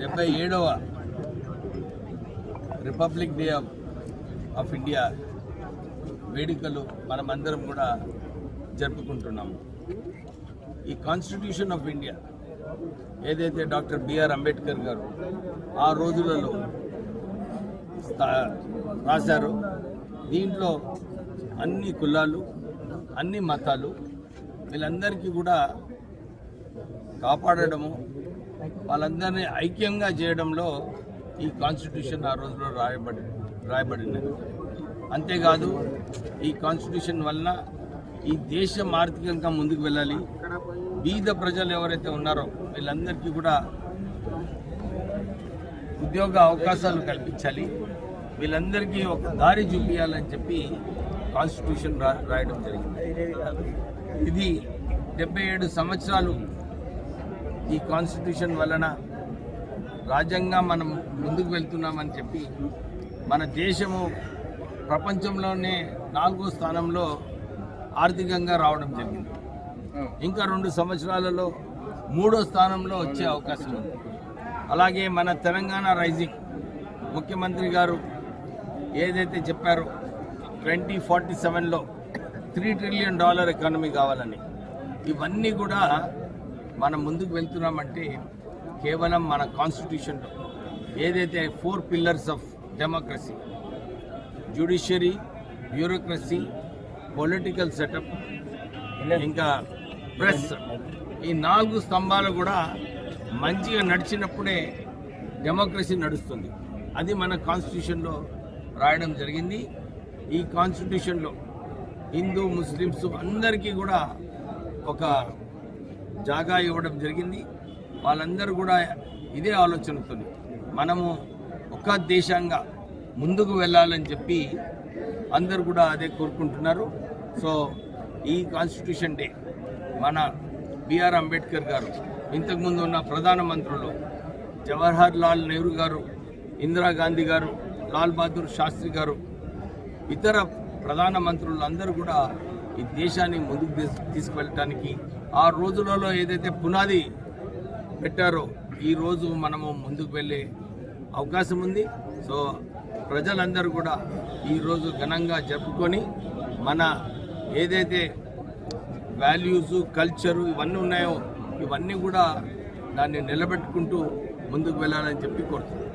డెబ్బై ఏడవ republic day of India వేడుకలు మనమందరం కూడా జరుపుకుంటున్నాము ఈ కాన్స్టిట్యూషన్ ఆఫ్ ఇండియా ఏదైతే doctor B R Ambedkar garu ఆ రోజులలో స్థా- రాశారో దీంట్లో అన్ని కులాలు అన్ని మతాలు వీళ్ళందరికీ కూడా కాపాడడము వాళ్ళందరినీ ఐక్యంగా చేయడంలో ఈ కాన్స్టిట్యూషన్ ఆ రోజులో రాయబడి రాయబడినది అంతేకాదు ఈ కాన్స్టిట్యూషన్ వలన ఈ దేశం ఆర్థికంగా ముందుకు వెళ్ళాలి. బీద ప్రజలు ఎవరైతే ఉన్నారో వీళ్ళందరికీ కూడా ఉద్యోగ అవకాశాలు కల్పించాలి. వీళ్ళందరికీ ఒక దారి చూపించాలని చెప్పి కాన్స్టిట్యూషన్ రా రాయడం జరిగింది. ఇది డెబ్బై ఏడు సంవత్సరాలు ఈ కాన్స్టిట్యూషన్ వలన రాజ్యాంగం మనం ముందుకు వెళ్తున్నామని చెప్పి మన దేశము ప్రపంచంలోనే నాలుగో స్థానంలో ఆర్థికంగా రావడం జరిగింది. ఇంకా రెండు సంవత్సరాలలో మూడో స్థానంలో వచ్చే అవకాశం ఉంది. అలాగే మన తెలంగాణ రైజింగ్ ముఖ్యమంత్రి గారు ఏదైతే చెప్పారో ట్వంటీ ఫార్టీ సెవెన్లో త్రీ ట్రిలియన్ డాలర్ ఎకానమీ కావాలని ఇవన్నీ కూడా మనం ముందుకు వెళ్తున్నామంటే కేవలం మన కాన్స్టిట్యూషన్లో ఏదైతే four pillars of democracy judiciary bureaucracy political setup ఇంకా ప్రెస్ ఈ నాలుగు స్తంభాలు కూడా మంచిగా నడిచినప్పుడే డెమోక్రసీ నడుస్తుంది. అది మన కాన్స్టిట్యూషన్లో రాయడం జరిగింది. ఈ కాన్స్టిట్యూషన్లో హిందూ ముస్లిమ్స్ అందరికీ కూడా ఒక జాగా ఇవ్వడం జరిగింది. వాళ్ళందరూ కూడా ఇదే ఆలోచనతో మనము ఒక దేశంగా ముందుకు వెళ్ళాలని చెప్పి అందరు కూడా అదే కోరుకుంటున్నారు. సో ఈ కాన్స్టిట్యూషన్ డే మన బిఆర్ అంబేద్కర్ గారు ఇంతకుముందు ఉన్న ప్రధానమంత్రులు జవహర్ లాల్ నెహ్రూ గారు ఇందిరాగాంధీ గారు లాల్ బహదూర్ శాస్త్రి గారు ఇతర ప్రధానమంత్రులు అందరూ కూడా ఈ దేశాన్ని ముందుకు తీసుకువెళ్ళటానికి ఆ రోజులలో ఏదైతే పునాది పెట్టారో ఈ రోజు మనము ముందుకు వెళ్ళే అవకాశం ఉంది. సో ప్రజలందరూ కూడా ఈరోజు ఘనంగా జరుపుకొని మన ఏదైతే వాల్యూస్ కల్చరు ఇవన్నీ ఉన్నాయో ఇవన్నీ కూడా దాన్ని నిలబెట్టుకుంటూ ముందుకు వెళ్ళాలని చెప్పి కోరుతున్నాను